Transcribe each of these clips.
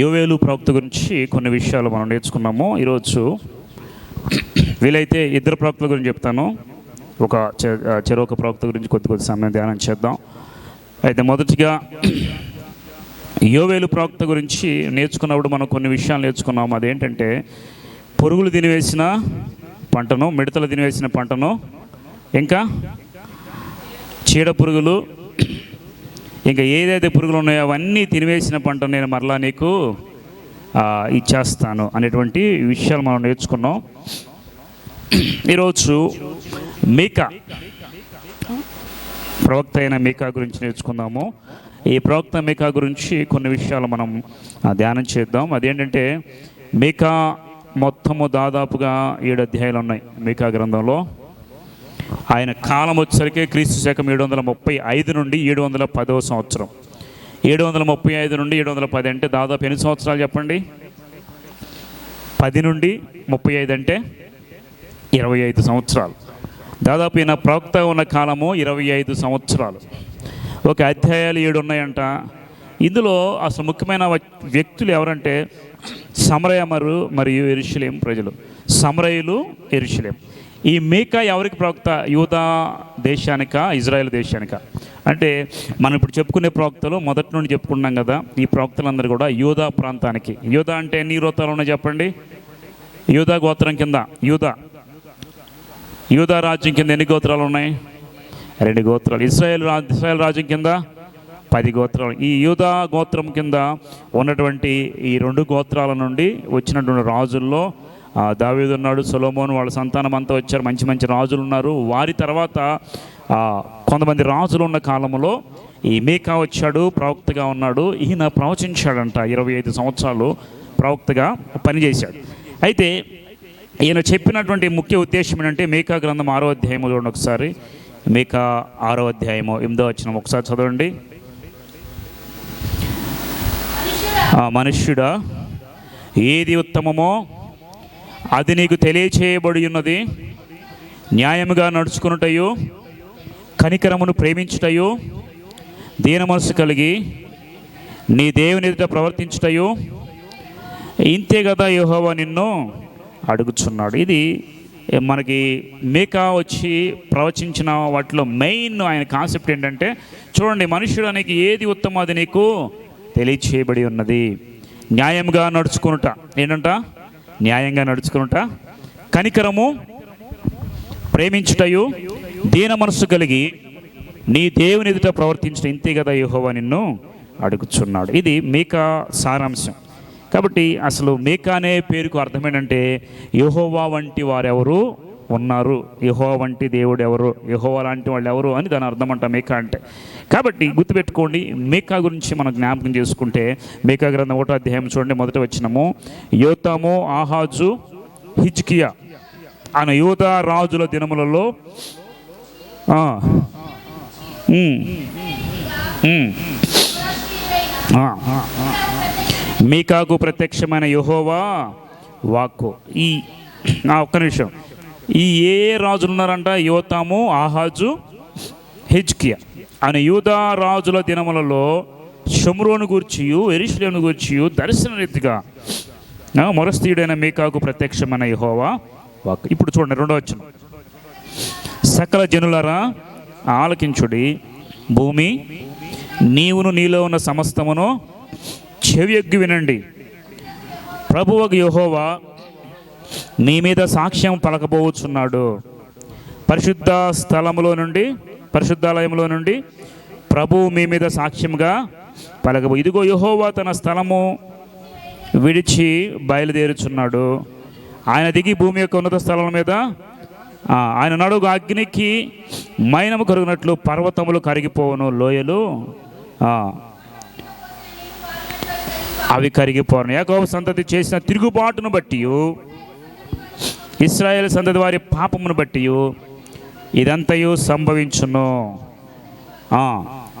యోవేలు ప్రవక్త గురించి కొన్ని విషయాలు మనం నేర్చుకున్నాము. ఈరోజు వీలైతే ఇద్దరు ప్రవక్తల గురించి చెప్తాను. ఒక చెరొక ప్రవక్త గురించి కొద్ది కొద్ది సమయం ధ్యానం చేద్దాం. అయితే మొదటిగా యోవేలు ప్రవక్త గురించి నేర్చుకున్నప్పుడు మనం కొన్ని విషయాలు నేర్చుకున్నాము. అదేంటంటే పురుగులు తినివేసిన పంటను మిడతలు తినివేసిన పంటను ఇంకా చీడ పురుగులు ఇంకా ఏదైతే పురుగులు ఉన్నాయో అవన్నీ తినివేసిన పంట నేను మరలా నీకు ఇచ్చేస్తాను అనేటువంటి విషయాలు మనం నేర్చుకున్నాం. ఈరోజు మీకా. ప్రవక్త అయిన మీకా గురించి నేర్చుకుందాము. ఈ ప్రవక్త మీకా గురించి కొన్ని విషయాలు మనం ధ్యానం చేద్దాం. అదేంటంటే మీకా మొత్తము దాదాపుగా ఏడు అధ్యాయాలు ఉన్నాయి మీకా గ్రంథంలో. ఆయన కాలం వచ్చేసరికి క్రీస్తు శకం ఏడు వందల ముప్పై ఐదు నుండి ఏడు వందల పదవ సంవత్సరం. ఏడు వందల ముప్పై ఐదు నుండి ఏడు వందల పది అంటే దాదాపు ఎన్ని సంవత్సరాలు చెప్పండి? పది నుండి ముప్పై ఐదు అంటే ఇరవై ఐదు సంవత్సరాలు. దాదాపు ఈయన ప్రవక్త ఉన్న కాలము ఇరవై ఐదు సంవత్సరాలు. ఒక అధ్యాయాలు ఏడు ఉన్నాయంట. ఇందులో అసలు ముఖ్యమైన వ్యక్తులు ఎవరంటే సమరయమరు మరియు ఎరుషులేం ప్రజలు. సమరయులు ఎరుషులేం. ఈ మేక ఎవరికి ప్రవక్త? యూదా దేశానిక? ఇజ్రాయెల్ దేశానిక? అంటే మనం ఇప్పుడు చెప్పుకునే ప్రవక్తలు మొదటి నుండి చెప్పుకున్నాం కదా ఈ ప్రవక్తలందరూ కూడా యూదా ప్రాంతానికి. యూదా అంటే ఎన్ని యూరోతాలు ఉన్నాయి చెప్పండి? యూదా గోత్రం కింద యూదా. యూదా రాజ్యం కింద ఎన్ని గోత్రాలు ఉన్నాయి? రెండు గోత్రాలు. ఇస్రాయేల్ రా ఇస్రాయేల్ రాజ్యం కింద పది గోత్రాలు. ఈ యూదా గోత్రం కింద ఉన్నటువంటి ఈ రెండు గోత్రాల నుండి వచ్చినటువంటి రాజుల్లో దావీదు ఉన్నాడు సొలోమోన్ వాళ్ళ సంతానం అంతా వచ్చారు మంచి మంచి రాజులు ఉన్నారు. వారి తర్వాత కొంతమంది రాజులు ఉన్న కాలంలో ఈ మేకా వచ్చాడు ప్రవక్తగా ఉన్నాడు. ఈయన ప్రవచించాడంట ఇరవై ఐదు సంవత్సరాలు ప్రవక్తగా పనిచేశాడు. అయితే ఈయన చెప్పినటువంటి ముఖ్య ఉద్దేశం ఏంటంటే మేకా గ్రంథం ఆరో అధ్యాయము చూడండి ఒకసారి. మేకా ఆరో అధ్యాయము ఎనిమిదో వచ్చిన ఒకసారి చదవండి. మనుష్యుడా ఏది ఉత్తమమో అది నీకు తెలియచేయబడి ఉన్నది న్యాయముగా నడుచుకున్నటయు కనికరమును ప్రేమించుటయు దీన మనసు కలిగి నీ దేవుని ఎదుట ప్రవర్తించుటయు. ఇంతే కదా యెహోవా నిన్ను అడుగుచున్నాడు. ఇది మనకి మేకా వచ్చి ప్రవచించిన వాటిలో మెయిన్ ఆయన కాన్సెప్ట్ ఏంటంటే చూడండి మనుషుడానికి ఏది ఉత్తమం అది నీకు తెలియచేయబడి ఉన్నది. న్యాయంగా నడుచుకునుట. ఏంటంట? న్యాయంగా నడుచుకునుట. కనికరము ప్రేమించుటయు దీన మనస్సు కలిగి నీ దేవుని ఎదుట ప్రవర్తించిన ఇంతే కదా యహోవా నిన్ను అడుగుచున్నాడు. ఇది మేకా సారాంశం. కాబట్టి అసలు మేకా అనే పేరుకు అర్థం ఏంటంటే యహోవా వంటి వారెవరు ఉన్నారు. యహో వంటి దేవుడు ఎవరు? యహో లాంటి వాళ్ళు ఎవరు అని దాని అర్థం అంట మేకా అంటే. కాబట్టి గుర్తుపెట్టుకోండి మేకా గురించి మనం జ్ఞాపకం చేసుకుంటే మేకా గ్రంథం ఒకటో అధ్యాయం చూడండి మొదట వచ్చినము యోతాము ఆహాజు హిజ్కియా ఆయన యువత రాజుల దినములలో మీకాకు ప్రత్యక్షమైన యహోవా వాక్కు. ఈ ఆ, ఒక్క నిమిషం. ఈ ఏ రాజులు ఉన్నారంట యువతాము ఆహాజు హిజ్కియా. అని యూదా రాజుల దినములలో షమ్రోను గూర్చియు ఎరిశ్లేను గూర్చియు దర్శన రీతిగా ఆ, మొరస్తీయుడైన మీకాకు ప్రత్యక్షమైన యహోవా వాక్ ఇప్పుడు చూడండి రెండో వచ్చిన సకల జనులరా ఆలకించుడి భూమి నీవును నీలో ఉన్న సమస్తమును చెవియొగ్గి వినండి. ప్రభువకు యహోవా మీ మీద సాక్ష్యం పలకబోచున్నాడు. పరిశుద్ధ స్థలములో నుండి పరిశుద్ధాలయంలో నుండి ప్రభువు మీ మీద సాక్ష్యంగా పలకబో ఇదిగో యహోవా తన స్థలము విడిచి బయలుదేరుచున్నాడు. ఆయన దిగి భూమి యొక్క ఉన్నత స్థలం మీద ఆయన నడుగు అగ్నికి మైనము కరుగునట్లు పర్వతములు కరిగిపోవును లోయలు అవి కరిగిపోను. యాకోబు సంతతి చేసిన తిరుగుబాటును బట్టి ఇస్రాయేల్ సంతతి వారి పాపమును బట్టి ఇదంతయు సంభవించును.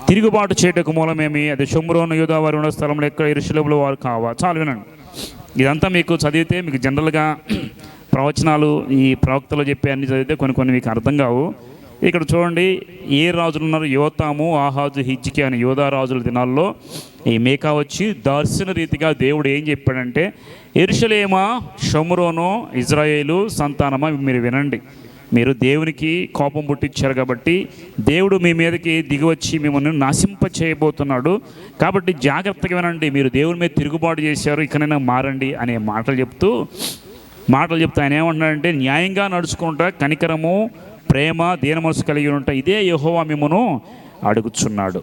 తిరుగుబాటు చేయటకు మూలమేమి? అది షుమ్రోను యూదావారి ఉన్న స్థలంలో ఎక్కడ? ఇరుషులబులు వారు కావా? చాలు వినండి. ఇదంతా మీకు చదివితే మీకు జనరల్గా ప్రవచనాలు ఈ ప్రవక్తలు చెప్పే అన్ని చదివితే కొన్ని కొన్ని మీకు అర్థం కావు. ఇక్కడ చూడండి ఏ రాజులు ఉన్నారు? యోతాము ఆహాజు హిజ్కి అనే యోధా రాజుల దినాల్లో ఈ మేకా వచ్చి దర్శన రీతిగా దేవుడు ఏం చెప్పాడంటే ఎరుషలేమా షమురోను ఇజ్రాయేలు సంతానమా మీరు వినండి. మీరు దేవునికి కోపం పుట్టించారు కాబట్టి దేవుడు మీ మీదకి దిగివచ్చి మిమ్మల్ని నాశింప చేయబోతున్నాడు. కాబట్టి జాగ్రత్తగా వినండి మీరు దేవుని మీద తిరుగుబాటు చేశారు ఇకనైనా మారండి అనే మాటలు చెప్తూ మాటలు చెప్తే ఆయన ఏమంటున్నాడంటే న్యాయంగా నడుచుకుంటా కనికరము ప్రేమ దీన మనసు కలిగి ఉంటా ఇదే యహోవా మిమ్మను అడుగుచున్నాడు.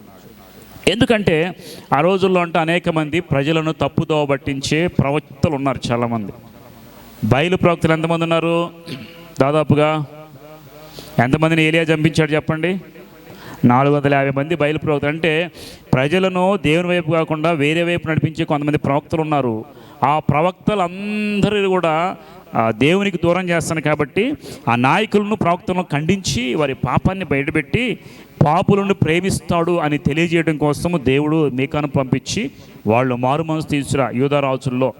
ఎందుకంటే ఆ రోజుల్లో అంటే అనేక మంది ప్రజలను తప్పుదోవ పట్టించే ప్రవక్తలు ఉన్నారు చాలామంది. బయలు ప్రవక్తలు ఎంతమంది ఉన్నారు? దాదాపుగా ఎంతమందిని ఏలియా చంపించాడు చెప్పండి? నాలుగు వందల యాభై మంది బయలు ప్రవక్తలు. అంటే ప్రజలను దేవుని వైపు కాకుండా వేరే వైపు నడిపించే కొంతమంది ప్రవక్తలు ఉన్నారు. ఆ ప్రవక్తలు అందరూ కూడా దేవునికి దూరం చేస్తాను కాబట్టి ఆ నాయకులను ప్రవక్తలను ఖండించి వారి పాపాన్ని బయటపెట్టి పాపులను ప్రేమిస్తాడు అని తెలియజేయడం కోసము దేవుడు మీకాను పంపించి వాళ్ళు మారు మనసు తీసుకురా యూధరాజుల్లో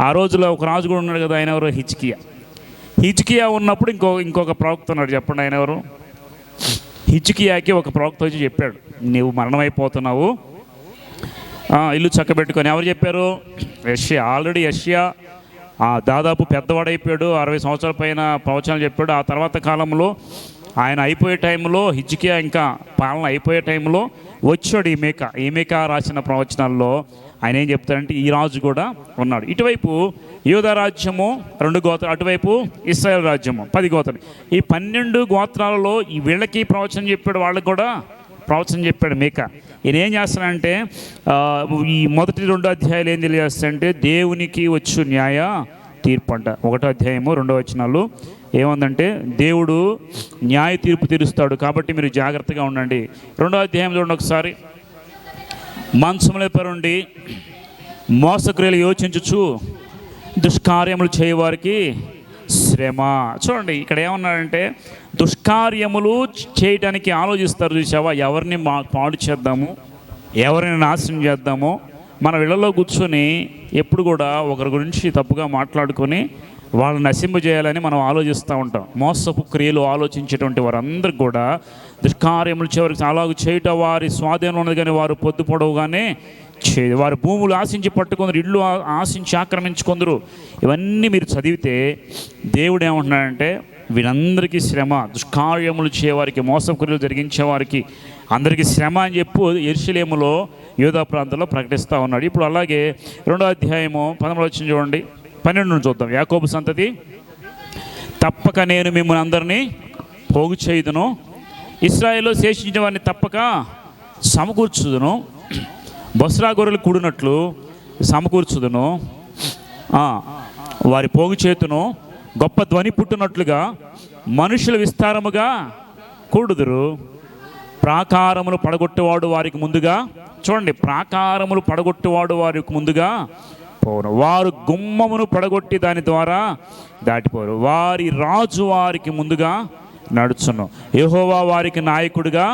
ఆ రోజులో ఒక రాజు కూడా ఉన్నాడు కదా ఆయన ఎవరు? హిచ్కియా హిచ్కియా ఉన్నప్పుడు ఇంకో ఇంకొక ప్రవక్త ఉన్నాడు. చెప్పండి ఆయన ఎవరు? హిచ్కియాకి ఒక ప్రవక్త వచ్చి చెప్పాడు నీవు మరణమైపోతున్నావు. ఇల్లు చక్కబెట్టుకొని ఎవరు చెప్పారు? యష్యా. ఆల్రెడీ యష్యా దాదాపు పెద్దవాడైపోయాడు అరవై సంవత్సరాల పైన ప్రవచనాలు చెప్పాడు. ఆ తర్వాత కాలంలో ఆయన అయిపోయే టైంలో హిజ్కియా ఇంకా పాలన అయిపోయే టైంలో వచ్చాడు ఈ మేక. ఈ మేక రాసిన ప్రవచనాల్లో ఆయన ఏం చెప్తాడంటే ఈ రాజు కూడా ఉన్నాడు. ఇటువైపు యోధ రాజ్యము రెండు గోత్రాలు అటువైపు ఇస్రాయల్ రాజ్యము పది గోత్రాలు. ఈ పన్నెండు గోత్రాలలో ఈ వీళ్ళకి ప్రవచనం చెప్పాడు వాళ్ళకి కూడా ప్రవచనం చెప్పాడు మేక. ఈయన ఏం చేస్తానంటే ఈ మొదటి రెండు అధ్యాయాలు ఏం తెలియజేస్తాయంటే దేవునికి వచ్చు న్యాయ తీర్పు అంట. ఒకటో అధ్యాయము రెండో వచనాలు. ఏముందంటే దేవుడు న్యాయ తీర్పు తీరుస్తాడు కాబట్టి మీరు జాగ్రత్తగా ఉండండి. రెండో అధ్యాయం చూడండి ఒకసారి. మంచముల పరుండి మోసక్రియలు యోచించుచు దుష్కార్యములు చేయవారికి శ్రమ. చూడండి ఇక్కడ ఏమన్నాడంటే దుష్కార్యములు చేయటానికి ఆలోచిస్తారు చూసావా ఎవరిని మా పాడు చేద్దాము? ఎవరిని నాశనం చేద్దాము? మన ఇళ్ళలో కూర్చొని ఎప్పుడు కూడా ఒకరి గురించి తప్పుగా మాట్లాడుకొని వాళ్ళని నశింపజేయాలని మనం ఆలోచిస్తూ ఉంటాం. మోసపు క్రియలు ఆలోచించేటువంటి వారందరికి కూడా దుష్కార్యములు చివరికి అలాగ చేయటం వారి స్వాధీనం ఉన్నది కానీ వారు పొద్దు వచ్చేది చే వారి భూములు ఆశించి పట్టుకుందరు ఇళ్ళు ఆశించి ఆక్రమించుకుందరు. ఇవన్నీ మీరు చదివితే దేవుడు ఏమంటున్నాడంటే వీళ్ళందరికీ శ్రమ దుష్కార్యములు చేయవారికి మోసక్రియలు జరిగించే వారికి అందరికీ శ్రమ అని చెప్పు ఎరుసలేములో యోధా ప్రాంతంలో ప్రకటిస్తూ ఉన్నాడు. ఇప్పుడు అలాగే రెండో అధ్యాయము పదమూడు వచ్చింది చూడండి. పన్నెండు చూద్దాం. యాకోబు సంతతి తప్పక నేను మిమ్మల్ని అందరినీ పోగు చేయుదును. ఇస్రాయేల్లో శేషించిన వారిని తప్పక సమకూర్చుదును. బొస్రా గొర్రెలు కూడినట్లు సమకూర్చుదును. వారి పోగు చేతును గొప్ప ధ్వని పుట్టినట్లుగా మనుషులు విస్తారముగా కూడుదురు. ప్రాకారములు పడగొట్టేవాడు వారికి ముందుగా చూడండి ప్రాకారములు పడగొట్టేవాడు వారికి ముందుగా పోరు వారు గుమ్మమును పడగొట్టి దాని ద్వారా దాటిపోరు. వారి రాజు వారికి ముందుగా నడుచును. యహోవా వారికి నాయకుడిగా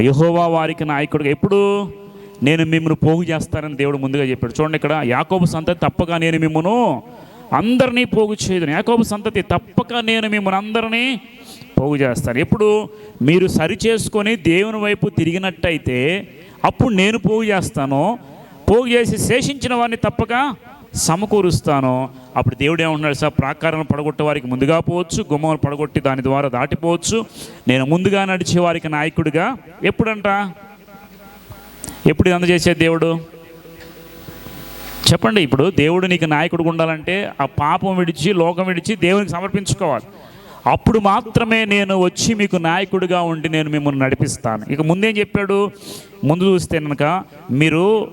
యహోవా వారికి నాయకుడిగా ఎప్పుడు? నేను మిమ్మల్ని పోగు చేస్తానని దేవుడు ముందుగా చెప్పాడు. చూడండి ఇక్కడ యాకోబు సంతతి తప్పక నేను మిమ్మను అందరినీ పోగు చేయదు యాకోబు సంతతి తప్పక నేను మిమ్మల్ని అందరినీ పోగు చేస్తాను. ఎప్పుడు మీరు సరి చేసుకొని దేవుని వైపు తిరిగినట్టయితే అప్పుడు నేను పోగు చేస్తాను. పోగు చేసి శేషించిన వారిని తప్పక సమకూరుస్తాను. అప్పుడు దేవుడు ఏమంటున్నాడు సార్ ప్రాకారం పడగొట్టే వారికి ముందుగా పోవచ్చు గుమ్మలు పడగొట్టి దాని ద్వారా దాటిపోవచ్చు. నేను ముందుగా నడిచే వారికి నాయకుడిగా ఎప్పుడంట? ఎప్పుడు ఇది అందజేసే దేవుడు? చెప్పండి ఇప్పుడు దేవుడు నీకు నాయకుడు ఉండాలంటే ఆ పాపం విడిచి లోకం విడిచి దేవునికి సమర్పించుకోవాలి. అప్పుడు మాత్రమే నేను వచ్చి మీకు నాయకుడిగా ఉండి నేను మిమ్మల్ని నడిపిస్తాను. ఇక ముందేం చెప్పాడు? ముందు చూస్తే కనుక మీరు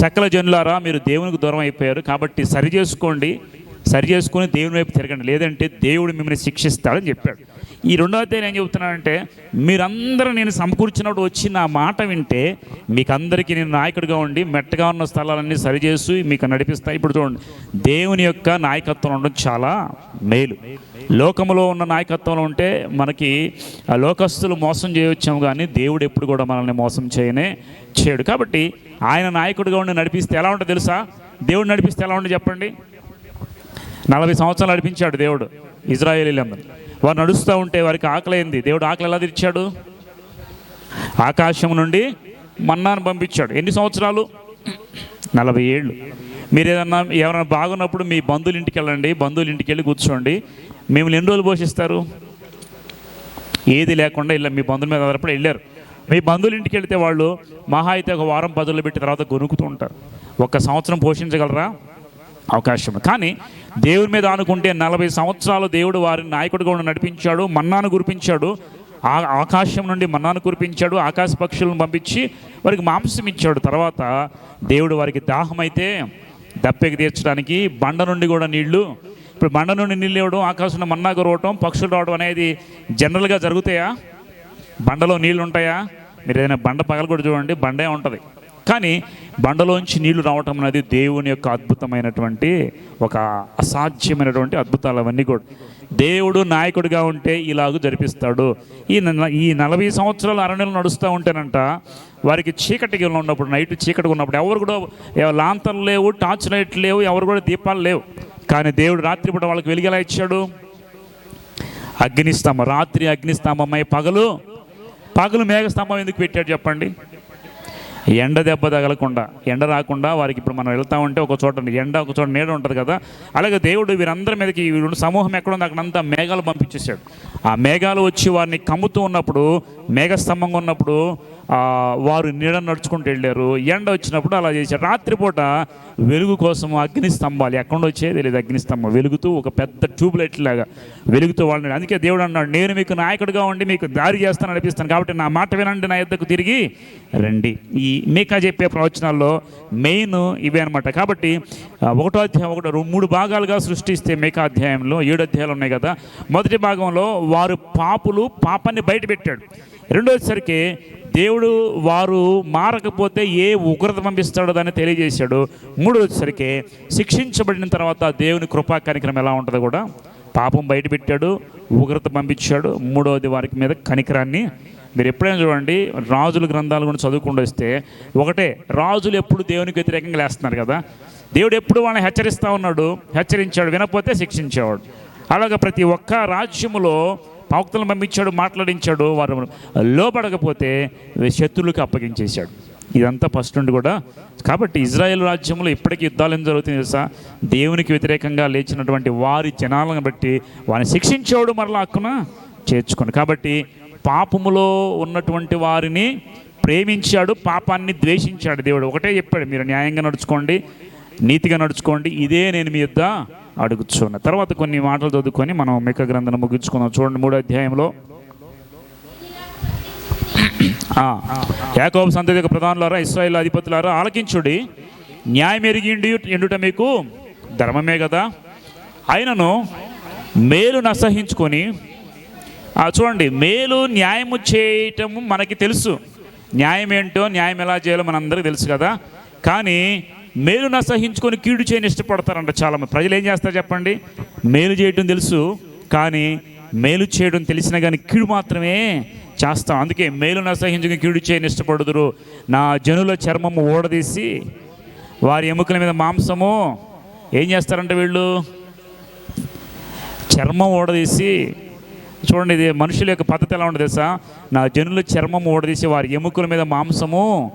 సకల జనులారా మీరు దేవునికి దూరం అయిపోయారు. కాబట్టి సరి చేసుకోండి. సరి చేసుకొని దేవుని వైపు తిరగండి. లేదంటే దేవుడు మిమ్మల్ని శిక్షిస్తాడని చెప్పాడు. ఈ రెండో అధ్యాయం ఏం చెబుతున్నానంటే మీరందరూ నేను సమకూర్చినప్పుడు వచ్చి నా మాట వింటే మీకు అందరికీ నేను నాయకుడిగా ఉండి మెట్టగా ఉన్న స్థలాలన్నీ సరిచేసి మీకు నడిపిస్తా. ఇప్పుడు చూడండి దేవుని యొక్క నాయకత్వం ఉండడం చాలా మేలు. లోకములో ఉన్న నాయకత్వంలో ఉంటే మనకి ఆ లోకస్తులు మోసం చేయవచ్చాము కానీ దేవుడు ఎప్పుడు కూడా మనల్ని మోసం చేయనే చేయడు. కాబట్టి ఆయన నాయకుడిగా ఉండి నడిపిస్తే ఎలా ఉంటుంది తెలుసా? దేవుడు నడిపిస్తే ఎలా ఉంటుంది చెప్పండి? నలభై సంవత్సరాలు నడిపించాడు దేవుడు ఇజ్రాయేలీలందరూ. వారు నడుస్తూ ఉంటే వారికి ఆకలైంది దేవుడు ఆకలి ఎలా తీర్చాడు? ఆకాశం నుండి మన్నాను పంపించాడు. ఎన్ని సంవత్సరాలు? నలభై ఏళ్ళు. మీరు ఏదన్నా ఎవరైనా బాగున్నప్పుడు మీ బంధువుల ఇంటికి వెళ్ళండి బంధువుల ఇంటికి వెళ్ళి కూర్చోండి. మిమ్మల్ని ఎన్ని రోజులు పోషిస్తారు? ఏది లేకుండా ఇలా మీ బంధువుల మీద ఆధారపడి వెళ్ళారు. మీ బంధువుల ఇంటికి వెళితే వాళ్ళు మహా అయితే ఒక వారం పదులు పెట్టి తర్వాత గొనుకుతూ ఉంటారు. ఒక సంవత్సరం పోషించగలరా? అవకాశం కానీ దేవుని మీద అనుకుంటే నలభై సంవత్సరాలు దేవుడు వారిని నాయకుడిగా ఉండి నడిపించాడు మన్నాను కురిపించాడు ఆ ఆకాశం నుండి మన్నాను కురిపించాడు ఆకాశ పక్షులను పంపించి వారికి మాంసం ఇచ్చాడు. తర్వాత దేవుడు వారికి దాహమైతే దప్పెకి తీర్చడానికి బండ నుండి కూడా నీళ్ళు ఇప్పుడు బండ నుండి నీళ్ళు ఇవ్వడం ఆకాశంలో మన్నా కురవటం పక్షులు రావడం అనేది జనరల్గా జరుగుతాయా? బండలో నీళ్ళు ఉంటాయా? మీరు ఏదైనా బండ పగల కూడా చూడండి బండే ఉంటుంది. కానీ బండలోంచి నీళ్ళు రావటం అనేది దేవుని యొక్క అద్భుతమైనటువంటి ఒక అసాధ్యమైనటువంటి అద్భుతాలు అవన్నీ కూడా. దేవుడు నాయకుడిగా ఉంటే ఇలాగ జరిపిస్తాడు. ఈ ఈ నలభై సంవత్సరాలు అరణ్యంలో నడుస్తూ ఉంటేనంట వారికి చీకటికి ఉన్నప్పుడు నైట్ చీకటిగా ఉన్నప్పుడు ఎవరు కూడా లాంతర్లు లేవు టార్చ్ లైట్ లేవు ఎవరు కూడా దీపాలు లేవు. కానీ దేవుడు రాత్రిపూట వాళ్ళకి వెలిగేలా ఇచ్చాడు? అగ్నిస్తంభం రాత్రి అగ్నిస్తంభమై పగలు పగలు మేఘస్తంభం ఎందుకు పెట్టాడు చెప్పండి? ఎండ దెబ్బ తగలకుండా ఎండ రాకుండా వారికి ఇప్పుడు మనం వెళ్తా ఉంటే ఒక చోట ఎండ ఒక చోట నీడ ఉంటుంది కదా. అలాగే దేవుడు వీరందరి మీదకి సమూహం ఎక్కడ అక్కడంతా మేఘాలు పంపించేశాడు. ఆ మేఘాలు వచ్చి వారిని కమ్ముతూ ఉన్నప్పుడు మేఘస్తంభంగా ఉన్నప్పుడు వారు నీడ నడుచుకుంటూ వెళ్ళారు. ఎండ వచ్చినప్పుడు అలా చేశారు. రాత్రిపూట వెలుగు కోసం అగ్ని స్తంభాలు ఎక్కడ వచ్చేది తెలియదు. అగ్నిస్తంభం వెలుగుతూ ఒక పెద్ద ట్యూబ్ లైట్ లాగా వెలుగుతూ వాళ్ళని అందుకే దేవుడు అన్నాడు నేను మీకు నాయకుడిగా ఉండి మీకు దారి చేస్తాను నడిపిస్తాను కాబట్టి నా మాట వినండి నా యొద్దకు తిరిగి రండి. ఈ మీకా చెప్పే ప్రవచనాల్లో మెయిన్ ఇవే అనమాట కాబట్టి ఒకటో అధ్యాయం ఒకటో మూడు భాగాలుగా సృష్టిస్తే మేకా అధ్యాయంలో ఏడు అధ్యాయాలు ఉన్నాయి కదా. మొదటి భాగంలో వారు పాపులు పాపాన్ని బయటపెట్టాడు రెండోసరికి దేవుడు వారు మారకపోతే ఏ ఉగ్రత పంపిస్తాడో దాన్ని తెలియజేశాడు. మూడోసరికి శిక్షించబడిన తర్వాత దేవుని కృపా కార్యక్రమం ఎలా ఉంటుందో కూడా? పాపం బయటపెట్టాడు ఉగ్రత పంపించాడు. మూడవది వారికి మీద కనికరాన్ని. మీరు ఎప్పుడైనా చూడండి రాజుల గ్రంథాలు కూడా చదువుకుండా వస్తే ఒకటే రాజులు ఎప్పుడు దేవునికి వ్యతిరేకంగా లేస్తున్నారు కదా? దేవుడు ఎప్పుడు వాళ్ళని హెచ్చరిస్తూ ఉన్నాడు? హెచ్చరించాడు వినకపోతే శిక్షించేవాడు. అలాగే ప్రతి ఒక్క రాజ్యములో ప్రవక్తలను పంపించాడు మాట్లాడించాడు వారు లోపడకపోతే శత్రులకు అప్పగించేశాడు. ఇదంతా ఫస్ట్ నుండి కూడా. కాబట్టి ఇజ్రాయెల్ రాజ్యంలో ఇప్పటికీ యుద్ధాలు ఏం జరుగుతుంది తెలుసా? దేవునికి వ్యతిరేకంగా లేచినటువంటి వారి జనాలను బట్టి వారిని శిక్షించేవాడు మరలా హక్కున చేర్చుకోండి కాబట్టి పాపములో ఉన్నటువంటి వారిని ప్రేమించాడు పాపాన్ని ద్వేషించాడు దేవుడు. ఒకటే చెప్పాడు మీరు న్యాయంగా నడుచుకోండి నీతిగా నడుచుకోండి ఇదే నేను మీ యుద్ధ అడుగుచున్న. తర్వాత కొన్ని మాటలు చదువుకొని మనం మెక్క గ్రంథం ముగించుకుందాం. చూడండి మూడో అధ్యాయంలో. ఆ, యాకోబు సంతతి ప్రధానులారా ఇస్రాయిల్ అధిపతులారా ఆలకించుడి. న్యాయం ఎరిగిండి ఎండుట మీకు ధర్మమే కదా? అయినను మేలు నసహించుకొని చూడండి మేలు న్యాయము చేయటము మనకి తెలుసు. న్యాయం ఏంటో న్యాయం ఎలా చేయాలో మనందరికీ తెలుసు కదా? కానీ మేలు నసహించుకొని కీడు చేయని ఇష్టపడతారంట చాలా మంది ప్రజలు ఏం చేస్తారు చెప్పండి? మేలు చేయటం తెలుసు కానీ మేలు చేయడం తెలిసినా కానీ కీడు మాత్రమే చేస్తాం. అందుకే మేలు నసహించుకుని కీడు చేయని ఇష్టపడుదురు. నా జనుల చర్మము ఓడదీసి వారి ఎముకల మీద మాంసము ఏం చేస్తారంటే వీళ్ళు? చర్మం ఊడదీసి చూడండి ఇది మనుషుల యొక్క పద్ధతి ఎలా ఉంటుంది తెలుసా? నా జనుల చర్మం ఓడదీసి వారి ఎముకల మీద మాంసము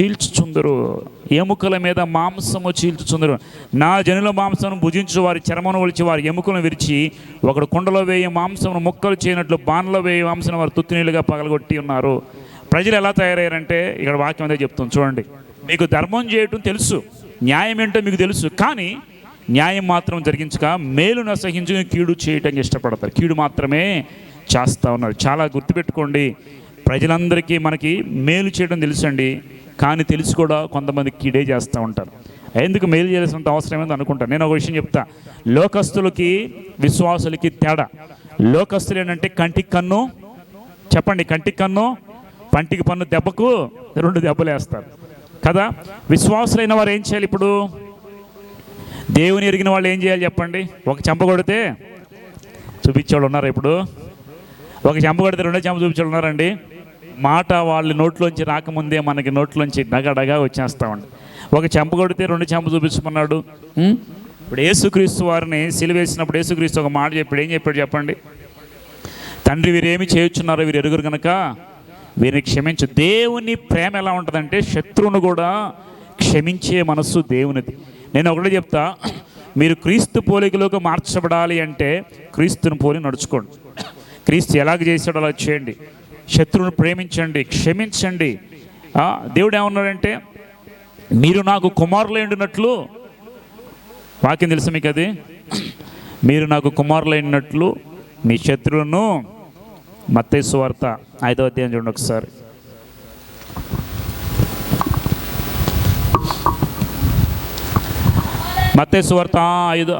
చీల్చుచుందరు. ఎముకల మీద మాంసము చీల్చుచుందరు. నా జనుల మాంసము భుజించు వారి చర్మను ఒలిచి వారి ఎముకలను విరిచి ఒకడు కుండలో వేయి మాంసమును ముక్కలు చేయనట్లు బాణలో వేయి మాంసం వారు తుత్తినీళ్ళుగా పగలగొట్టి ఉన్నారు. ప్రజలు ఎలా తయారయ్యారంటే ఇక్కడ వాక్యం అదే చెప్తుంది. చూడండి. మీకు ధర్మం చేయటం తెలుసు. న్యాయం ఏంటో మీకు తెలుసు. కానీ న్యాయం మాత్రం జరిగించక మేలును అసహించుకుని కీడు చేయటానికి ఇష్టపడతారు. కీడు మాత్రమే చేస్తూ ఉన్నారు. చాలా గుర్తుపెట్టుకోండి. ప్రజలందరికీ మనకి మేలు చేయడం తెలుసండి. కానీ తెలిసి కూడా కొంతమంది కీడే చేస్తూ ఉంటారు. ఎందుకు మేలు చేయాల్సినంత అవసరం ఏందో అనుకుంటాను. నేను ఒక విషయం చెప్తా. లోకస్తులకి విశ్వాసులకి తేడా. లోకస్తులు ఏంటంటే కంటికి కన్ను చెప్పండి కంటికి కన్ను పంటికి పన్ను దెబ్బకు రెండు దెబ్బలు వేస్తారు. కదా? విశ్వాసులైన వారు ఏం చేయాలి ఇప్పుడు? దేవుని ఎరిగిన వాళ్ళు ఏం చేయాలి చెప్పండి? ఒక చెంప కొడితే చూపించేవాళ్ళు ఉన్నారు ఇప్పుడు? ఒక చెంప కొడితే రెండో చెంప చూపించేవాళ్ళు ఉన్నారండి మాట వాళ్ళ నోట్లోంచి రాకముందే మనకి నోట్లోంచి డగడగా వచ్చేస్తామండి ఒక చెంప కొడితే రెండు చెంప చూపించమన్నాడు ఇప్పుడు యేసుక్రీస్తు వారిని సిలివేసినప్పుడు యేసుక్రీస్తు ఒక మాట చెప్పాడు. ఏం చెప్పాడు చెప్పండి? తండ్రి వీరేమి చేయుచున్నారో వీరు ఎరుగురు కనుక వీరిని క్షమించు. దేవుని ప్రేమ ఎలా ఉంటుందంటే శత్రువును కూడా క్షమించే మనస్సు దేవునిది. నేను ఒకటే చెప్తా. మీరు క్రీస్తు పోలికలోకి మార్చబడాలి అంటే క్రీస్తుని పోలి నడుచుకోండి. క్రీస్తు ఎలాగ చేశాడో అలా చేయండి. శత్రువును ప్రేమించండి క్షమించండి. దేవుడు ఏమన్నాడంటే మీరు నాకు కుమారులు వాక్యం తెలుసు మీకు అది మీరు నాకు కుమారులు మీ శత్రువును మత్తేసు వార్త ఐదో అధ్యాయం చూడండి ఒకసారి. మత్తేసు వార్త ఐదు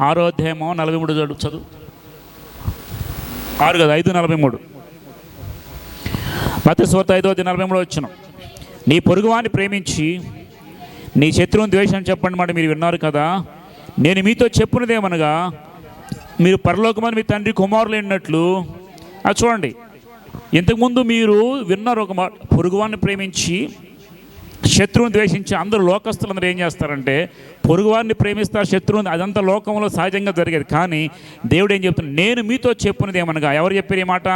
ఆరో అధ్యాయమో నలభై మూడు చదువు చదువు. ఆరు కదా ఐదు నలభై మూడు. మత్తేసు వార్త ఐదో అధ్యాయం నలభై మూడు వచ్చిన నీ పొరుగువాన్ని ప్రేమించి నీ శత్రువుని ద్వేషం చెప్పండి మాట మీరు విన్నారు కదా? నేను మీతో చెప్పున్నదేమనగా మీరు పరలోకమని మీ తండ్రి కుమారులు ఎన్నట్లు అది చూడండి ఇంతకుముందు మీరు విన్నారు ఒక మాట పొరుగువాన్ని ప్రేమించి శత్రువుని ద్వేషించి అందరూ లోకస్తులందరూ ఏం చేస్తారంటే పొరుగువారిని ప్రేమిస్తారు శత్రువుని అదంతా లోకంలో సహజంగా జరిగేది. కానీ దేవుడు ఏం చెప్తున్నాడు? నేను మీతో చెప్పున్నది ఏమనగా ఎవరు చెప్పారు ఈ మాట?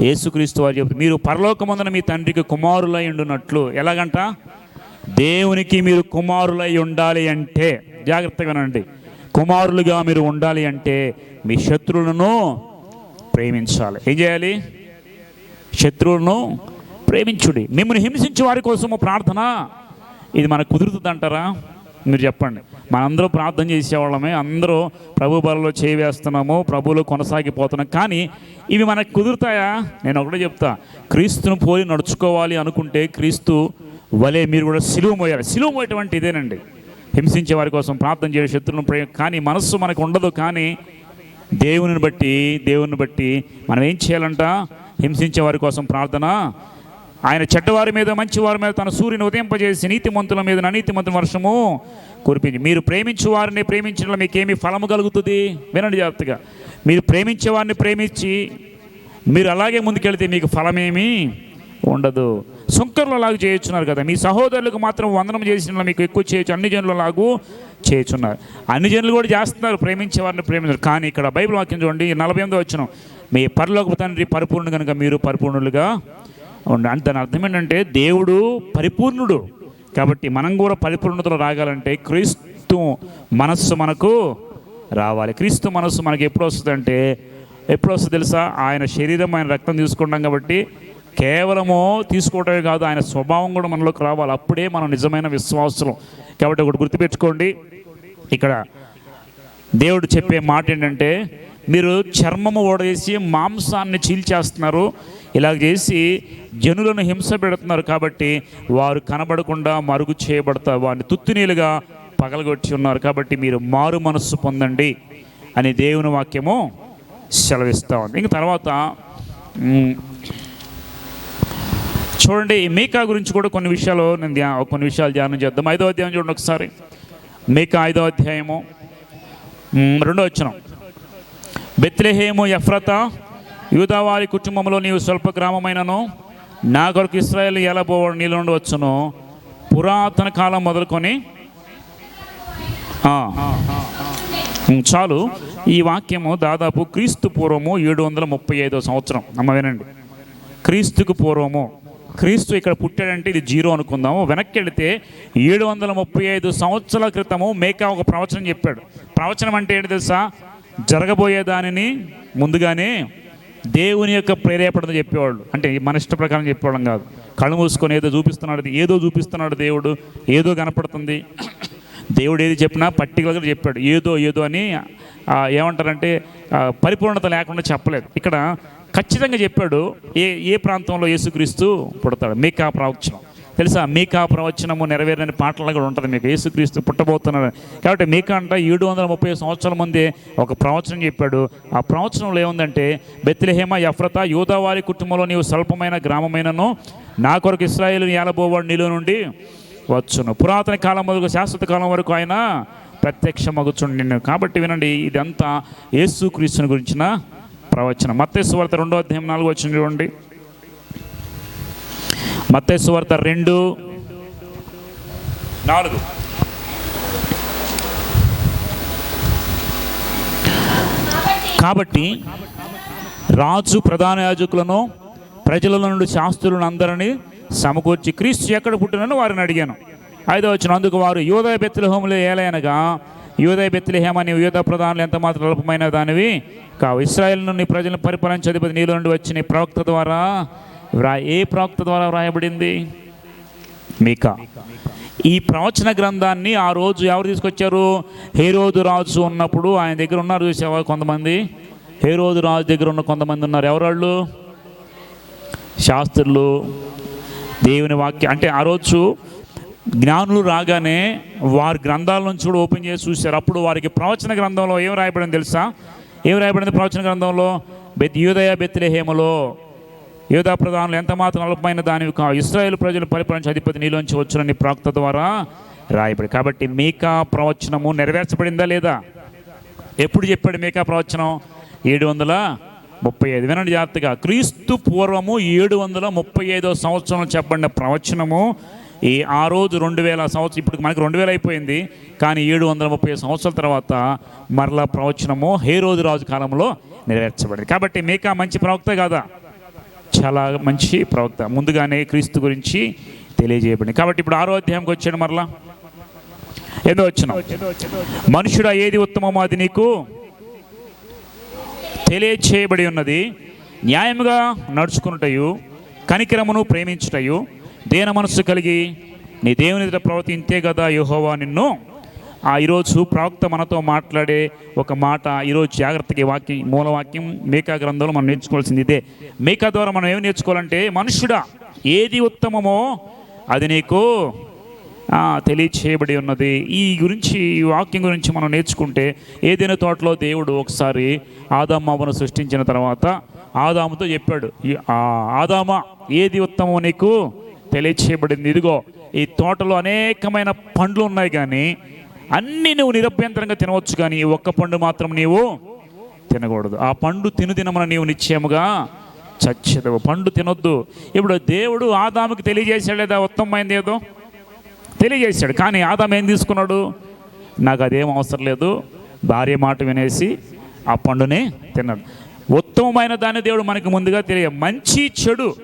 యేసుక్రీస్తు వారు చెప్తారు మీరు పరలోకమందున మీ తండ్రికి కుమారులై ఉండునట్లు. ఎలాగంట? దేవునికి మీరు కుమారులై ఉండాలి అంటే జాగ్రత్తగా వినండి. కుమారులుగా మీరు ఉండాలి అంటే మీ శత్రువులను ప్రేమించాలి. ఏం చేయాలి? శత్రువులను ప్రేమించుడి. మిమ్మల్ని హింసించే వారి కోసము ప్రార్థన. ఇది మనకు కుదురుతుంది అంటారా మీరు చెప్పండి. మనందరూ ప్రార్థన చేసేవాళ్ళమే అందరూ ప్రభు బలలో చేవేస్తున్నాము ప్రభువులో కొనసాగిపోతున్నాం. కానీ ఇవి మనకు కుదురుతాయా? నేను ఒకటే చెప్తా క్రీస్తును పోలి నడుచుకోవాలి అనుకుంటే క్రీస్తు వలే మీరు కూడా సిలువ మోయాలి. సిలువ మోయటం ఇదేనండి. హింసించే వారి కోసం ప్రార్థన చేసే శత్రువులను ప్రే కానీ మనస్సు మనకు ఉండదు కానీ దేవుని బట్టి దేవుని బట్టి మనం ఏం చేయాలంట? హింసించే వారి కోసం ప్రార్థన. ఆయన చెడ్డవారి మీద మంచివారి మీద తన సూర్యుని ఉదయింపజేసి నీతిమంతుల మీద అనీతిమంతుల వర్షము కురిపించి. మీరు ప్రేమించే వారిని ప్రేమించడంలో మీకేమి ఫలము కలుగుతుంది? వినండి జాగ్రత్తగా. మీరు ప్రేమించే వారిని ప్రేమించి మీరు అలాగే ముందుకెళ్తే మీకు ఫలమేమి ఉండదు. సుంకర్లు అలాగే చేయుచున్నారు కదా మీ సహోదరులకు మాత్రం వందనం చేసిన మీకు ఎక్కువ చేయొచ్చు. అన్ని జనులు అలాగూ చేయుచున్నారు. అన్ని జనులు కూడా చేస్తున్నారు ప్రేమించే వారిని ప్రేమించారు. కానీ ఇక్కడ బైబిల్ వాక్యం చూడండి నలభై ఎనిమిది వచ్చిన మీ పరలోక తండ్రి పరిపూర్ణ కనుక మీరు పరిపూర్ణులుగా ఉండండి. దాని అర్థం ఏంటంటే దేవుడు పరిపూర్ణుడు. కాబట్టి మనం కూడా పరిపూర్ణతలో రాగాలంటే క్రీస్తు మనస్సు మనకు రావాలి. క్రీస్తు మనస్సు మనకి ఎప్పుడు వస్తుందంటే ఎప్పుడు వస్తుంది తెలుసా? ఆయన శరీరం ఆయన రక్తం తీసుకుంటాం కాబట్టి కేవలము తీసుకోవటమే కాదు ఆయన స్వభావం కూడా మనలోకి రావాలి. అప్పుడే మనం నిజమైన విశ్వాసం కాబట్టి ఒకటి గుర్తుపెట్టుకోండి. ఇక్కడ దేవుడు చెప్పే మాట ఏంటంటే మీరు చర్మము ఓడేసి మాంసాన్ని చీల్చేస్తున్నారు. ఇలాగ చేసి జనులను హింస పెడుతున్నారు కాబట్టి వారు కనబడకుండా మరుగు చేయబడతారు వారిని తుత్తినీలుగా పగలగొట్టి ఉన్నారు కాబట్టి మీరు మారు మనస్సు పొందండి అని దేవుని వాక్యము సెలవిస్తూ ఉంది. ఇంక తర్వాత చూడండి మేకా గురించి కూడా కొన్ని విషయాలు నేను ధ్యా కొన్ని విషయాలు ధ్యానం చేద్దాం. ఐదో అధ్యాయం చూడండి ఒకసారి. మేకా ఐదో అధ్యాయము రెండో వచ్చినాం బెత్లెహేము ఎఫ్రత యూదావారి కుటుంబంలో నీవు స్వల్ప గ్రామమైనను నా కొరకు ఇస్రాయల్ ఎలా పోవడం నీళ్ళుండవచ్చును పురాతన కాలం మొదలుకొని చాలు. ఈ వాక్యము దాదాపు క్రీస్తు పూర్వము ఏడు వందల ముప్పై ఐదో సంవత్సరం. అమ్మ వినండి. క్రీస్తుకు పూర్వము. క్రీస్తు ఇక్కడ పుట్టాడంటే ఇది జీరో అనుకుందాము. వెనక్కి వెళితే ఏడు వందల ముప్పై ఐదు సంవత్సరాల క్రితము మేకా ఒక ప్రవచనం చెప్పాడు. ప్రవచనం అంటే ఏంటి తెలుసా? జరగబోయే దానిని ముందుగానే దేవుని యొక్క ప్రేరేపణ చెప్పేవాళ్ళు. అంటే మన ఇష్ట ప్రకారం చెప్పేవాళ్ళం కాదు. కళ్ళు మూసుకొని ఏదో చూపిస్తున్నాడు ఏదో చూపిస్తున్నాడు దేవుడు ఏదో కనపడుతుంది. దేవుడు ఏది చెప్పినా పర్టికులర్గా చెప్పాడు. ఏదో ఏదో అని ఏమంటారంటే పరిపూర్ణత లేకుండా చెప్పలేదు. ఇక్కడ ఖచ్చితంగా చెప్పాడు ఏ ఏ ప్రాంతంలో యేసుక్రీస్తు పుడతాడు? మీకా ప్రవచనం. తెలుసా? మీకా ప్రవచనము నెరవేరని పాటలు కూడా ఉంటుంది మీకు. యేసుక్రీస్తు పుట్టబోతున్నారు కాబట్టి మీకా అంట ఏడు వందల ముప్పై సంవత్సరాల ముందే ఒక ప్రవచనం చెప్పాడు. ఆ ప్రవచనంలో ఏముందంటే బెత్లహేమ యఫ్రత యూదావారి కుటుంబంలో నీవు స్వల్పమైన గ్రామమైనను నా కొరకు ఇస్రాయేల్ ఏలబోవాడు నీలో నుండి వచ్చును. పురాతన కాలం మొదలు శాశ్వత కాలం వరకు ఆయన ప్రత్యక్షమగుచుండి నిన్ను. కాబట్టి వినండి ఇదంతా యేసుక్రీస్తుని గురించిన ప్రవచనం. మత్స్సు వార్త రెండో అధ్యాయం నాలుగు వచ్చిన చూడండి. మత్తేసు వార్త రెండు. నాలుగు. కాబట్టి రాజు ప్రధాన యాజకులను ప్రజల నుండి శాస్త్రులను అందరినీ సమకూర్చి క్రీస్తు ఎక్కడ పుట్టినని వారిని అడిగాను. ఐదో వచ్చిన అందుకు వారు యోదయ బెత్తిలహోములు ఏలయనగా యోదయ బెత్తిలహేమని యోధ ప్రధానులు ఎంత మాత్రం అల్పమైన దానివి? కావు ఇస్రాయేల్ నుండి ప్రజలను పరిపాలించే అధిపతి నీలో నుండి వచ్చిన ప్రవక్త ద్వారా వ్రా ఏ ప్రవక్త ద్వారా వ్రాయబడింది? మీకా. ఈ ప్రవచన గ్రంథాన్ని ఆ రోజు ఎవరు తీసుకొచ్చారు? హేరోదు రాజు ఉన్నప్పుడు ఆయన దగ్గర ఉన్నారు చూసావా కొంతమంది? హేరోదు రాజు దగ్గర ఉన్న కొంతమంది ఉన్నారు. ఎవరాళ్ళు? శాస్త్రులు దేవుని వాక్యం అంటే ఆ రోజు జ్ఞానులు రాగానే వారి గ్రంథాల నుంచి కూడా ఓపెన్ చేసి చూశారు. అప్పుడు వారికి ప్రవచన గ్రంథంలో ఏం రాయబడింది తెలుసా? ఏం రాయబడింది ప్రవచన గ్రంథంలో? బెత్ యూదయ బెత్తిలేహేములో యోధా ప్రధానులు ఎంత మాత్రం అల్పమైన దానివి కా ఇస్రాయేల్ ప్రజలు పరిపాలించే అధిపతి నీలోంచి వచ్చునని ప్రాక్త ద్వారా రాయబడి. కాబట్టి మీకా ప్రవచనము నెరవేర్చబడిందా లేదా? ఎప్పుడు చెప్పాడు మీకా ప్రవచనం? ఏడు వందల ముప్పై ఐదు వినండి జాగ్రత్తగా. క్రీస్తు పూర్వము ఏడు వందల ముప్పై ఐదో సంవత్సరం చెప్పబడిన ప్రవచనము ఈ ఆ రోజు రెండు వేల సంవత్సరం ఇప్పుడు మనకి రెండు వేలు అయిపోయింది కానీ ఏడు వందల ముప్పై ఐదు సంవత్సరాల తర్వాత మరలా ప్రవచనము హే రోజు రాజు కాలంలో నెరవేర్చబడింది. కాబట్టి మీకా మంచి ప్రవక్త కాదా? చాలా మంచి ప్రవక్త. ముందుగానే క్రీస్తు గురించి తెలియజేయబడింది. కాబట్టి ఇప్పుడు ఆరో అధ్యాయంకి వచ్చాడు మరలా. ఏదో వచ్చిన? మనుషుడా ఏది ఉత్తమమో అది నీకు తెలియచేయబడి ఉన్నది. న్యాయముగా నడుచుకున్నటయు కనికరమును ప్రేమించుటయు దేన మనస్సు కలిగి నీ దేవుని ప్రవర్తి ప్రవర్తింతే కదా యెహోవా నిన్ను ఆ ఈరోజు ప్రవక్త మనతో మాట్లాడే ఒక మాట ఈరోజు జాగ్రత్తకి వాక్యం మూలవాక్యం మేకా గ్రంథంలో మనం నేర్చుకోవాల్సింది ఇదే. మేకా ద్వారా మనం ఏమి నేర్చుకోవాలంటే మనుషుడా ఏది ఉత్తమమో అది నీకు తెలియచేయబడి ఉన్నది. ఈ గురించి ఈ వాక్యం గురించి మనం నేర్చుకుంటే ఏదైనా తోటలో దేవుడు ఒకసారి ఆదామ్మను సృష్టించిన తర్వాత ఆదాముతో చెప్పాడు ఈ ఆదామా ఏది ఉత్తమం నీకు తెలియచేయబడింది. ఇదిగో ఈ తోటలో అనేకమైన పండ్లు ఉన్నాయి కానీ అన్నీ నువ్వు నిరభ్యంతరంగా తినవచ్చు కానీ ఒక్క పండు మాత్రం నీవు తినకూడదు. ఆ పండు తిను తినమని నీవు నిశ్చయముగా చచ్చేదవు. పండు తినొద్దు. ఇప్పుడు దేవుడు ఆదాముకి తెలియజేసాడు లేదా? ఉత్తమమైంది ఏదో? తెలియజేశాడు. కానీ ఆదాం ఏం తీసుకున్నాడు? నాకు అదేం అవసరం లేదు. భార్య మాట వినేసి ఆ పండుని తిన్నాడు. ఉత్తమమైన దాన్ని దేవుడు మనకి ముందుగా తెలియ మంచి చెడు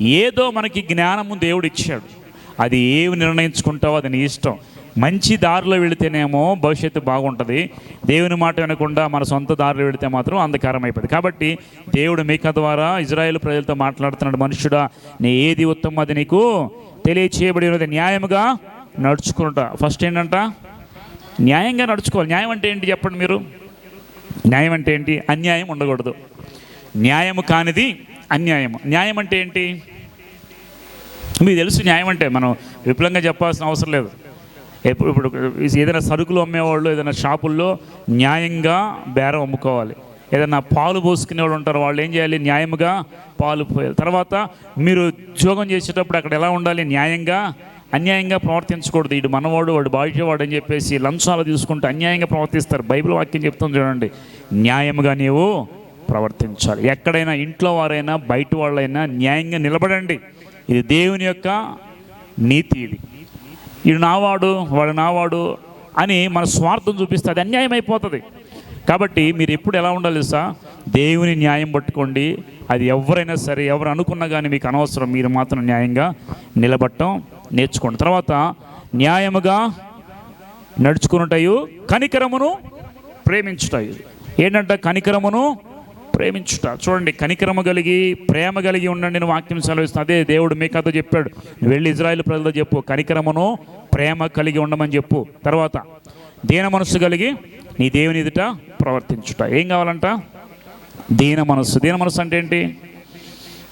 ఏదో మనకి జ్ఞానము దేవుడు ఇచ్చాడు అది ఏమి నిర్ణయించుకుంటావో అది నీ ఇష్టం. మంచి దారిలో వెళితేనేమో భవిష్యత్తు బాగుంటుంది. దేవుని మాట వినకుండా మన సొంత దారిలో వెళితే మాత్రం అంధకారం అయిపోతుంది కాబట్టి దేవుడు మీక ద్వారా ఇజ్రాయేల్ ప్రజలతో మాట్లాడుతున్నాడు. మనుషుడా నీ ఏది ఉత్తమం అది నీకు తెలియచేయబడి ఉన్నది. న్యాయముగా నడుచుకుంటా. ఫస్ట్ ఏంటంట? న్యాయంగా నడుచుకోవాలి. న్యాయం అంటే ఏంటి చెప్పండి మీరు? న్యాయం అంటే ఏంటి? అన్యాయం ఉండకూడదు. న్యాయము కానిది అన్యాయం న్యాయం అంటే ఏంటి? మీకు తెలుసు న్యాయం అంటే మనం విపులంగా చెప్పాల్సిన అవసరం లేదు. ఎప్పుడు ఇప్పుడు ఏదైనా సరుకులు అమ్మేవాళ్ళు ఏదైనా షాపుల్లో న్యాయంగా బేరం అమ్ముకోవాలి. ఏదైనా పాలు పోసుకునే వాళ్ళు ఉంటారు వాళ్ళు ఏం చేయాలి? న్యాయంగా పాలు పోయాలి. తర్వాత మీరు ఉద్యోగం చేసేటప్పుడు అక్కడ ఎలా ఉండాలి? న్యాయంగా అన్యాయంగా ప్రవర్తించకూడదు. ఇటు మనవాడు వాడు బాధ్యవాడు అని చెప్పేసి లంచాలు తీసుకుంటూ అన్యాయంగా ప్రవర్తిస్తారు. బైబిల్ వాక్యం చెప్తుంది చూడండి. న్యాయముగా నీవు ప్రవర్తించాలి. ఎక్కడైనా ఇంట్లో వారైనా బయట వాళ్ళైనా న్యాయంగా నిలబడండి. ఇది దేవుని యొక్క నీతి ఇది. ఈడు నావాడు వాడు నావాడు అని మన స్వార్థం చూపిస్తే అది అన్యాయం అయిపోతుంది. కాబట్టి మీరు ఎప్పుడు ఎలా ఉండాలి సార్ దేవుని న్యాయం పట్టుకోండి. అది ఎవరైనా సరే ఎవరు అనుకున్నా కానీ మీకు అనవసరం. మీరు మాత్రం న్యాయంగా నిలబట్టం నేర్చుకోండి. తర్వాత న్యాయముగా నడుచుకున్నటయు కనికరమును ప్రేమించుటయు. ఏంటంటే కనికరమును ప్రేమించుట. చూడండి కనికరమ కలిగి ప్రేమ కలిగి ఉండండి నేను వాక్యం సెలవిస్తుంది. అదే దేవుడు మీకతో చెప్పాడు. నువ్వు వెళ్ళి ఇజ్రాయెల్ ప్రజలతో చెప్పు. కనికరమను ప్రేమ కలిగి ఉండమని చెప్పు. తర్వాత దీన మనస్సు కలిగి నీ దేవుని ఎదుట ప్రవర్తించుట. ఏం కావాలంట? దీన మనస్సు. దీన మనస్సు అంటే ఏంటి?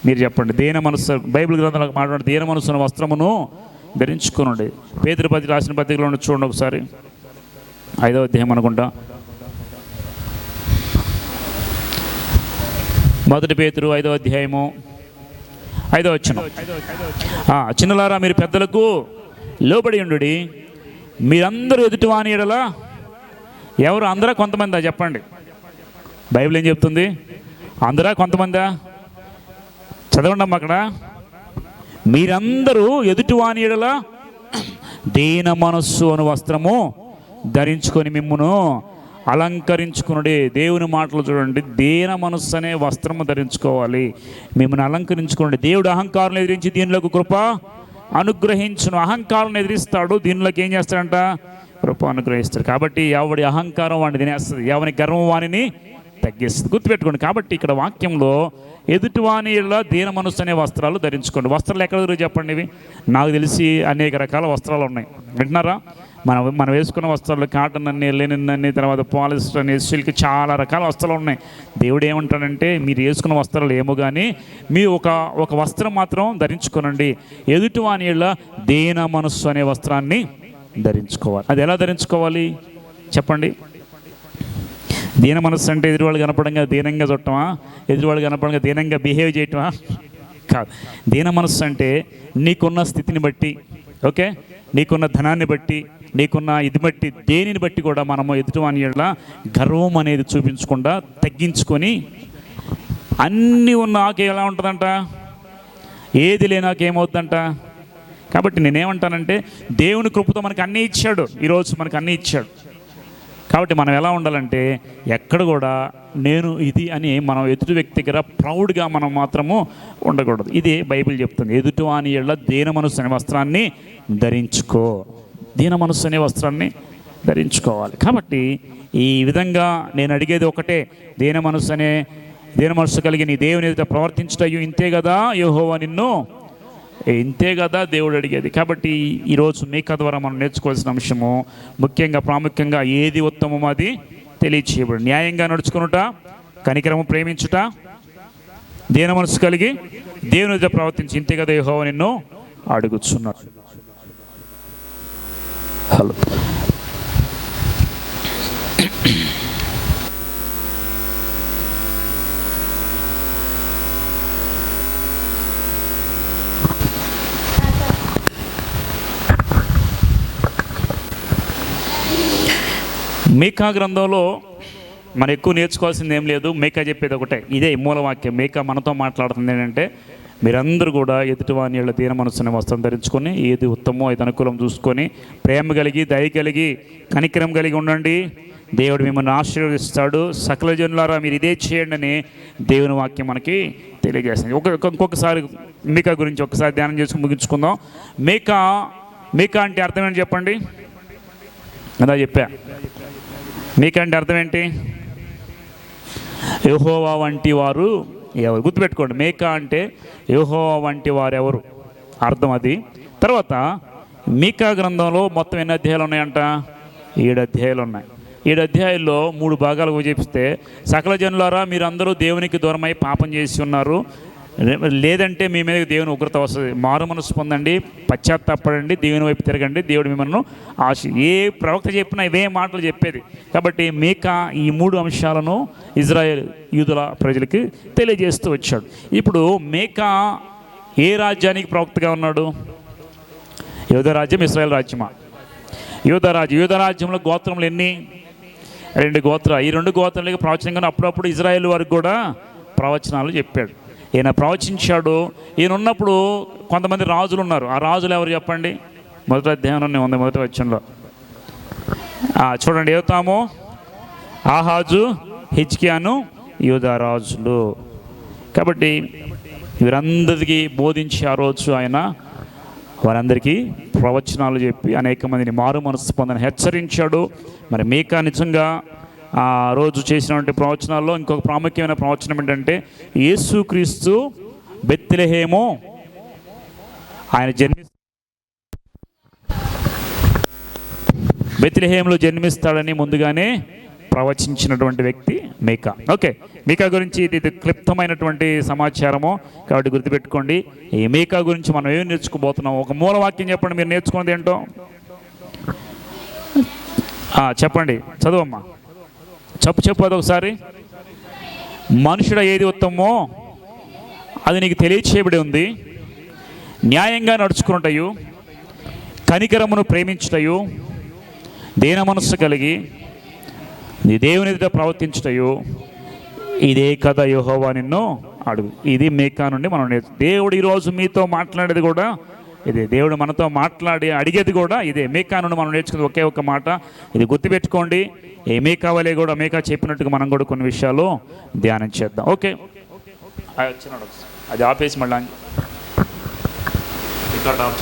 మీరు చెప్పండి. దీన మనస్సు. బైబిల్ గ్రంథంలో మాట్లాడు దీన మనస్సును వస్త్రమును ధరించుకునండి. పేదరిపతి రాసిన పత్రికలో చూడండి ఒకసారి. ఐదవ అధ్యాయం అనుకుంటా. మొదటి పేతురు ఐదో అధ్యాయము ఐదో వచ్చిన చిన్నలారా మీరు పెద్దలకు లోబడి ఉండు మీరందరూ ఎదుటివాని ఎడలా ఎవరు అందరా కొంతమందా? చెప్పండి. బైబిల్ ఏం చెప్తుంది? అందరా కొంతమందా? చదవండి అక్కడ. మీరందరూ ఎదుటివాని ఎడల దీన మనస్సు అను వస్త్రము ధరించుకొని మిమ్మును అలంకరించుకునుడి. దేవుని మాటలు చూడండి. దేన మనస్సు అనే వస్త్రము ధరించుకోవాలి. మిమ్మల్ని అలంకరించుకోండి దేవుడు అహంకారం ఎదిరించి దీనిలోకి కృప అనుగ్రహించును. అహంకారం ఎదిరిస్తాడు. దీనిలోకి ఏం చేస్తాడంట? కృప అనుగ్రహిస్తాడు. కాబట్టి ఎవడి అహంకారం వాడిని తినేస్తుంది? ఎవని గర్వం వాణిని తగ్గిస్తుంది. గుర్తుపెట్టుకోండి. కాబట్టి ఇక్కడ వాక్యంలో ఎదుటివాని దీన మనస్సు అనే వస్త్రాలు ధరించుకోండి. వస్త్రాలు ఎక్కడ చెప్పండి ఇవి? నాకు తెలిసి అనేక రకాల వస్త్రాలు ఉన్నాయి. వింటున్నారా? మనం మనం వేసుకున్న వస్త్రాలు కాటన్ అన్ని లెనిన్ అన్ని తర్వాత పాలిస్టర్ అని సిల్క్ చాలా రకాల వస్త్రాలు ఉన్నాయి. దేవుడు ఏమంటాడంటే మీరు వేసుకున్న వస్త్రాలు ఏమో కానీ మీ ఒక ఒక వస్త్రం మాత్రం ధరించుకోనండి. ఎదుటివాని ఇలా దీన మనస్సు అనే వస్త్రాన్ని ధరించుకోవాలి. అది ఎలా ధరించుకోవాలి? చెప్పండి. దీన మనస్సు అంటే ఎదురువాళ్ళు కనపడంగా దీనంగా చుట్టమా ఎదురువాళ్ళు కనపడంగా దీనంగా బిహేవ్ చేయటమా? కాదు. దీన మనస్సు అంటే నీకున్న స్థితిని బట్టి ఓకే? నీకున్న ధనాన్ని బట్టి నీకున్న ఇది బట్టి దేనిని బట్టి కూడా మనము ఎదుటివాని ఎడల గర్వం అనేది చూపించకుండా తగ్గించుకొని అన్నీ ఉన్న ఆకు ఎలా ఉంటుందంట? ఏది లేనాకేమవుతుందంట కాబట్టి నేనేమంటానంటే దేవుని కృపతో మనకు అన్నీ ఇచ్చాడు. ఈరోజు మనకు అన్నీ ఇచ్చాడు. కాబట్టి మనం ఎలా ఉండాలంటే ఎక్కడ కూడా నేను ఇది అని మనం ఎదుటి వ్యక్తి దగ్గర ప్రౌడ్గా మనం మాత్రము ఉండకూడదు. ఇది బైబిల్ చెప్తుంది. ఎదుటి వాని ఎళ్ళ దీన మనస్సు అనే వస్త్రాన్ని ధరించుకో. దీన మనస్సు అనే వస్త్రాన్ని ధరించుకోవాలి. కాబట్టి ఈ విధంగా నేను అడిగేది ఒకటే దీన మనస్సు అనే దీన మనస్సు కలిగి నీ దేవుని ఎదుట ప్రవర్తించటయ్యో ఇంతే కదా యెహోవా నిన్ను? ఇంతే కదా దేవుడు అడిగేది. కాబట్టి ఈరోజు మీక ద్వారా మనం నేర్చుకోవాల్సిన అంశము ముఖ్యంగా ప్రాముఖ్యంగా ఏది ఉత్తమం అది తెలియచేయబడు న్యాయంగా నడుచుకునుట కనికరము ప్రేమించుట దేన మనసు కలిగి దేవుని ఎదుట ప్రవర్తించి ఇంతే కదా యెహోవా నిన్ను అడుగుచున్నాడు. హలో. మీకా గ్రంథంలో మనం ఎక్కువ నేర్చుకోవాల్సింది ఏం లేదు మేకా చెప్పేది ఒకటే. ఇదే మూలవాక్యం మేకా మనతో మాట్లాడుతుంది ఏంటంటే మీరందరూ కూడా ఎదుటివాని వాళ్ళ దీన మనసుని వస్త్రం ధరించుకొని ఏది ఉత్తమో అయితే అనుకూలం చూసుకొని ప్రేమ కలిగి దయ కలిగి కనికరం కలిగి ఉండండి. దేవుడు మిమ్మల్ని ఆశీర్వదిస్తాడు. సకల జనులారా మీరు ఇదే చేయండి అని దేవుని వాక్యం మనకి తెలియజేస్తుంది. ఒక ఇంకొకసారి మీకా గురించి ఒకసారి ధ్యానం చేసుకుని ముగించుకుందాం. మేకా మేకా అంటే అర్థం ఏంటి చెప్పండి? అదా చెప్పా. మీకంటే అర్థం ఏంటి? యహోవా వంటి వారు గుర్తుపెట్టుకోండి మేక అంటే యోహో వంటి వారెవరు? అర్థం అది. తర్వాత మీకా గ్రంథంలో మొత్తం ఎన్ని అధ్యాయాలు ఉన్నాయంట? ఏడు అధ్యాయాలు ఉన్నాయి. ఏడు అధ్యాయుల్లో మూడు భాగాలు చూపిస్తే సకల జనులారా మీరందరూ దేవునికి దూరమై పాపం చేసి ఉన్నారు. లేదంటే మీ మీద దేవుని ఉగ్రత వస్తుంది. మారు మనసు పొందండి పశ్చాత్తాపడండి దేవుని వైపు తిరగండి దేవుడు మిమ్మల్ని ఆశ ఏ ప్రవక్త చెప్పినా ఇవే మాటలు చెప్పేది. కాబట్టి మీక ఈ మూడు అంశాలను ఇజ్రాయెల్ యూదుల ప్రజలకి తెలియజేస్తూ వచ్చాడు. ఇప్పుడు మేక ఏ రాజ్యానికి ప్రవక్తగా ఉన్నాడు? యోధ రాజ్యం ఇస్రాయల్ రాజ్యమా? యూద రాజ్యం గోత్రములు ఎన్ని? రెండు గోత్ర ఈ రెండు గోత్రాలకి ప్రవచనంగా అప్పుడప్పుడు ఇజ్రాయెల్ వారికి కూడా ప్రవచనాలు చెప్పాడు. ఈయన ప్రవచించాడు. ఈయన ఉన్నప్పుడు కొంతమంది రాజులు ఉన్నారు ఆ రాజులు ఎవరు చెప్పండి? మొదటి అధ్యయనం ఉంది మొదటి వచ్చంలో చూడండి ఏతాము ఆహాజు హిజ్కియాను యూదా రాజులు. కాబట్టి వీరందరికీ బోధించి ఆ రోజు ఆయన వారందరికీ ప్రవచనాలు చెప్పి అనేక మందిని మారు మనసు పొందని హెచ్చరించాడు. మరి మీకా నిజంగా ఆ రోజు చేసినటువంటి ప్రవచనాల్లో ఇంకొక ప్రాముఖ్యమైన ప్రవచనం ఏంటంటే యేసుక్రీస్తు బెత్తిలహేమో. ఆయన జన్మి బెత్తిలహేములో జన్మిస్తాడని ముందుగానే ప్రవచించినటువంటి వ్యక్తి మేకా. ఓకే మేకా గురించి ఇది క్లిప్తమైనటువంటి సమాచారము. కాబట్టి గుర్తుపెట్టుకోండి ఈ మేకా గురించి మనం ఏం నేర్చుకోబోతున్నాం? ఒక మూల వాక్యం చెప్పండి మీరు నేర్చుకున్నది ఏంటో? చెప్పండి చదువమ్మా. చెప్పు చెప్పు అది ఒకసారి. మనుషుడ ఏది ఉత్తమో అది నీకు తెలియచేయబడి ఉంది. న్యాయంగా నడుచుకున్నటయు కనికరమును ప్రేమించుటయు దేన మనస్సు కలిగి నీ దేవుని ఎదుట ప్రవర్తించుటయు ఇదే కథ యెహోవా నిన్ను అడుగు. ఇది మేకా నుండి మనం నేర్చు. దేవుడు ఈరోజు మీతో మాట్లాడేది కూడా ఇది దేవుడు మనతో మాట్లాడి అడిగేది కూడా ఇదే. మేకా నుండి మనం నేర్చుకున్న ఒకే ఒక మాట. ఇది గుర్తుపెట్టుకోండి. ఏ మేకా వలే కూడా మేకా చెప్పినట్టుగా మనం కూడా కొన్ని విషయాలు ధ్యానం చేద్దాం. ఓకే. ఆ, అది ఆపేసి మళ్ళీ. ఇక్కడ